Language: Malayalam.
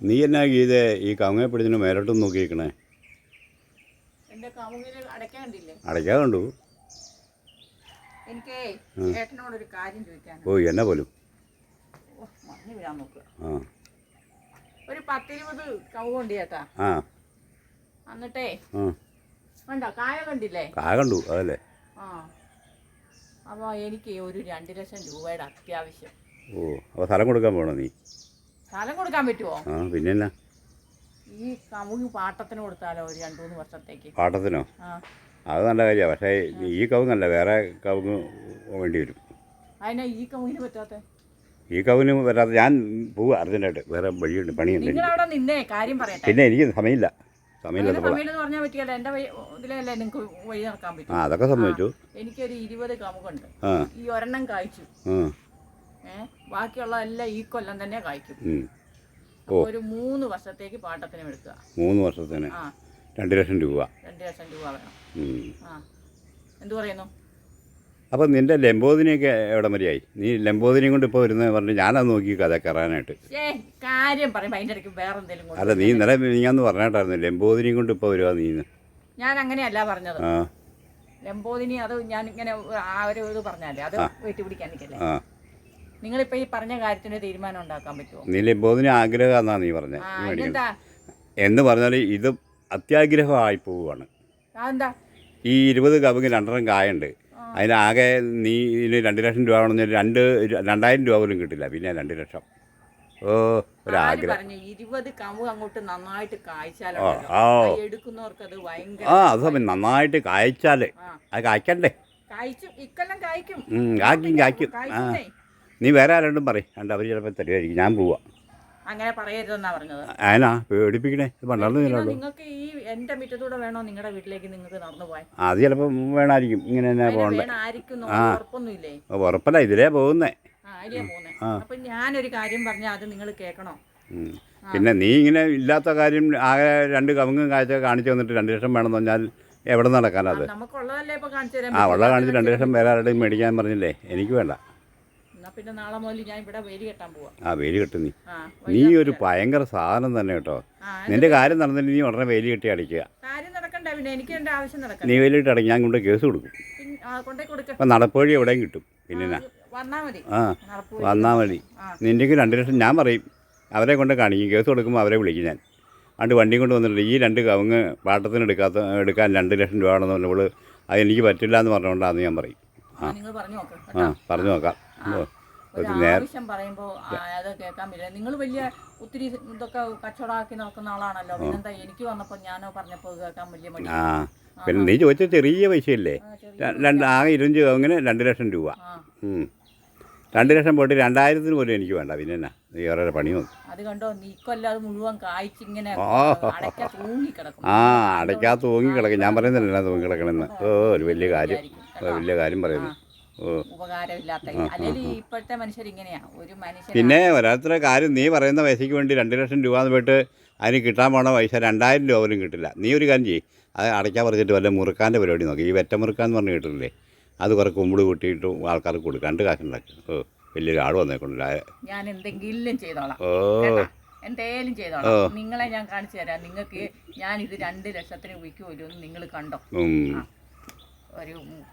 നീ എന്നാ ഗീതേ ഈ കാമുകയെ പിടിച്ചിട്ട് മേലോട്ടും നോക്കിയിരിക്കണേ അടയ്ക്കാ കണ്ടു. ഓ എന്നാ പോലും? ആ. ഒരു പത്തിരുപത് കവുകൊണ്ട് ചേട്ടാ. ആ. എന്നിട്ടേ കണ്ടോ? കായ കണ്ടില്ലേ? കാ കണ്ടു അതല്ലേ? ആ. അപ്പോൾ എനിക്ക് ഒരു രണ്ട് ലക്ഷം രൂപയുടെ അത്യാവശ്യം. ഓ അപ്പോൾ സ്ഥലം കൊടുക്കാൻ പോണോ നീ? സ്ഥലം കൊടുക്കാൻ പറ്റുമോ ആ പിന്നെ ഈ കവുങ്ങ് പാട്ടത്തിന് കൊടുത്താലോ ഒരു രണ്ടു മൂന്ന് വർഷത്തേക്ക്? പാട്ടത്തിനോ? ആ. അത് നല്ല കാര്യമാണ് പക്ഷേ ഈ കവുങ്ങല്ല വേറെ കവുങ്ങ് വേണ്ടി വരും. അതിനാ ഈ കവുങ്ങിന് പറ്റാത്ത? ഈ കവുങ്ങിന് വരാതെ ഞാൻ പോവുക അർജന്റായിട്ട് വേറെ വഴിയുണ്ട് പണിയുണ്ട് നിങ്ങൾ എനിക്ക്. അവിടെ നിന്നേ കാര്യം പറയട്ടെ. പിന്നെ എനിക്ക് സമയമില്ല. സമയമില്ല സമയം പറഞ്ഞാൽ പറ്റിയല്ല? വഴി ഇതിലല്ലേ നിങ്ങൾക്ക് വഴി നടക്കാൻ ആ അതൊക്കെ സമ്മതിച്ചു. എനിക്കൊരു ഇരുപത് കമുകുണ്ട് ആ. ഈ ഒരെണ്ണം കായ്ച്ചു. ആ. ബാക്കിയുള്ള എല്ലാം ഈ കൊല്ലം തന്നെ കായ്ക്കും. അപ്പോൾ ഒരു മൂന്ന് വർഷത്തേക്ക് പാട്ടത്തിന് എടുക്കുക. മൂന്ന് വർഷത്തിന്? ആ. രണ്ട് ലക്ഷം രൂപ. രണ്ട് ലക്ഷം രൂപ വേണം. ആ. എന്തു പറയുന്നു? അപ്പം നിന്റെ ലംബോദിനിയൊക്കെ എവിടെ വരെയായി നീ ലംബോദിനിയും കൊണ്ട് ഇപ്പോൾ വരുന്നത് പറഞ്ഞു ഞാനത് നോക്കി കഥ കയറാനായിട്ട്. കാര്യം പറയുമ്പോൾ അതിന്റെ ഇടയ്ക്ക് വേറെ എന്തെങ്കിലും അല്ല നീ ഇന്നലെ നീങ്ങാന്ന് പറഞ്ഞിട്ടായിരുന്നു. ലംബോദിനിയും കൊണ്ട് ഇപ്പോൾ വരുവാ നീ. ഞാൻ അങ്ങനെയല്ല പറഞ്ഞത്. ലംബോദിനി അത് ഞാൻ ഇങ്ങനെ ആ ഒരു ഇത് പറഞ്ഞാലേ അത് വെട്ടി പിടിക്കാൻ നിൽക്കല്ലേ? നിങ്ങളിപ്പോൾ ഈ പറഞ്ഞ കാര്യത്തിന് തീരുമാനം ഉണ്ടാക്കാൻ പറ്റുമോ നീ ആഗ്രഹം നീ പറഞ്ഞത് എന്ന് പറഞ്ഞാൽ ഇത് അത്യാഗ്രഹമായി പോവുകയാണ്. അതെന്താ? ഈ ഇരുപത് കവുങ്ങ് രണ്ടെണ്ണം കായുണ്ട്. അതിനാകെ നീ ഇതിന് രണ്ട് ലക്ഷം രൂപ ആണെന്ന് രണ്ട് രണ്ടായിരം രൂപ പോലും കിട്ടില്ല. പിന്നെ രണ്ട് ലക്ഷം. ഓ ഒരാഗ്രഹം. ആ അത് സമയം നന്നായിട്ട് കായ്ച്ചാൽ അത് കായ്ക്കണ്ടേ? കായ്ക്കും. കായ്ക്കും കായ്ക്കും. ആ. നീ വേറെ ആരോടും പറയും. അണ്ട് അവർ ചിലപ്പോൾ തരുമായിരിക്കും ഞാൻ പോവാ. അങ്ങനെ പറയരുതെന്നാ പറഞ്ഞത്. ആനാ പേടിപ്പിക്കണേ. ചിലപ്പോൾ നിങ്ങൾക്ക് ഈ എന്റെ മുറ്റത്തൂടെ വേണോ നിങ്ങളുടെ വീട്ടിലേക്ക് നിങ്ങൾക്ക് നടന്നു പോകാൻ അത് ചിലപ്പോൾ വേണമായിരിക്കും ഇങ്ങനെ തന്നെ പോകണ്ടേ. ആയിരിക്കും ഉറപ്പൊന്നുമില്ലേ? ഉറപ്പല്ല ഇതിലേ പോകുന്നേ. ആ ആ. അപ്പൊ ഞാനൊരു കാര്യം പറഞ്ഞാൽ അത് നിങ്ങൾ കേൾക്കണോ? പിന്നെ നീ ഇങ്ങനെ ഇല്ലാത്ത കാര്യം ആകെ രണ്ട് കവുങ്ങും കാഴ്ച കാണിച്ചു വന്നിട്ട് രണ്ട് ലക്ഷം വേണമെന്ന് പറഞ്ഞാൽ എവിടെ നടക്കാനത് ആ ഉള്ള വെള്ളം കാണിച്ച് രണ്ട് ലക്ഷം വേറെ ആരുടെയും മേടിക്കാൻ പറഞ്ഞില്ലേ? എനിക്ക് വേണ്ട. പിന്നെ നാളെ മുതൽ ഞാൻ ഇവിടെ വേലി കെട്ടാൻ പോവാ. ആ വേലി കെട്ടും നീ. നീ ഒരു ഭയങ്കര സാധനം തന്നെ കേട്ടോ. നിന്റെ കാര്യം നടന്നിട്ട് നീ ഉടനെ വേലി കെട്ടി അടിക്കുക കാര്യം നടക്കണ്ടേ പിന്നെ എനിക്ക് എന്റെ ആവശ്യം നീ വേലി കെട്ടി അടങ്ങി ഞാൻ കൊണ്ട് കേസ് കൊടുക്കും. അപ്പൊ ആ, നടപ്പുവഴി എവിടെയും കിട്ടും പിന്നെ ആ വന്നാ മതി. ആ നടപ്പ് വന്നാൽ മതി. ആ. നിന്റെക്ക് രണ്ട് ലക്ഷം ഞാൻ പറയും അവരെ കൊണ്ട് കാണിക്കും കേസ് കൊടുക്കുമ്പോൾ അവരെ വിളിക്കും ഞാൻ. അണ്ട് വണ്ടി കൊണ്ട് വന്നിട്ട് ഈ രണ്ട് കവുങ്ങ് പാട്ടത്തിന് എടുക്കാത്ത എടുക്കാൻ രണ്ട് ലക്ഷം രൂപ ആണെന്ന് പറഞ്ഞപ്പോൾ അത് എനിക്ക് പറ്റില്ല എന്ന് പറഞ്ഞുകൊണ്ടാന്ന് ഞാൻ പറയും. നോക്ക് ആ പറഞ്ഞു നോക്കാം. ആവശ്യം പറയുമ്പോൾ അത് കേൾക്കാൻ പറ്റില്ല. നിങ്ങൾ വലിയ ഒത്തിരി ഇതൊക്കെ കച്ചവടമാക്കി നടക്കുന്ന ആളാണല്ലോ. പിന്നെന്താ എനിക്ക് വന്നപ്പോൾ ഞാനോ പറഞ്ഞപ്പോ ഇത് കേൾക്കാൻ വലിയ മടി. പിന്നെ നീ ചോദിച്ച ചെറിയ പൈസയല്ലേ? രണ്ട് ആകെ ഇരുപഞ്ച് അങ്ങനെ രണ്ട് ലക്ഷം രൂപ. രണ്ട് ലക്ഷം പോയിട്ട് രണ്ടായിരത്തിന് പോലും എനിക്ക് വേണ്ട. പിന്നെ എന്നാ നീ വേറെ പണി നോക്കി. അത് കണ്ടോ നീക്കൊല്ല അത് മുഴുവൻ കായ്ച്ചിങ്ങനെ ആ. അടയ്ക്ക തൂങ്ങി കിടക്കും ആ അടയ്ക്കാത്ത തൂങ്ങി കിടക്കും ഞാൻ പറയുന്നില്ല തൂങ്ങി കിടക്കണമെന്ന് ഓ ഒരു വലിയ കാര്യം. വലിയ കാര്യം പറയുന്നു. ഇപ്പോഴത്തെ മനുഷ്യർ ഇങ്ങനെയാ. ഒരു മനുഷ്യൻ പിന്നെ ഓരോരുത്തരുടെ കാര്യം നീ പറയുന്ന പൈസയ്ക്ക് വേണ്ടി രണ്ട് ലക്ഷം രൂപ എന്ന് പോയിട്ട് അതിന് കിട്ടാൻ പോണ പൈസ രണ്ടായിരം രൂപ പോലും കിട്ടില്ല. നീ ഒരു കാര്യം ചെയ്യ്. അത് അടയ്ക്കാൻ പറഞ്ഞിട്ട് വല്ല മുറുക്കാന്റെ പരിപാടി നോക്കി. ഈ വെറ്റ മുറുക്കാന്ന് പറഞ്ഞ് കിട്ടില്ലേ അത് കുറേ കുമ്പിട് കൂട്ടിയിട്ട് ആൾക്കാർക്ക് കൊടുക്കാണ്ട് കാശുണ്ടാക്കി ഓ വലിയൊരു ആട് വന്നേക്കൊണ്ടില്ല ഞാൻ എന്തെങ്കിലും ചെയ്തോളാം. ഓ. എന്തേലും ചെയ്തോളാം. നിങ്ങളെ ഞാൻ കാണിച്ചു തരാം. നിങ്ങൾക്ക് ഞാൻ ഇത് രണ്ട് ലക്ഷത്തിന് വിൽക്കുമല്ലോ നിങ്ങൾ കണ്ടോ? ഒരു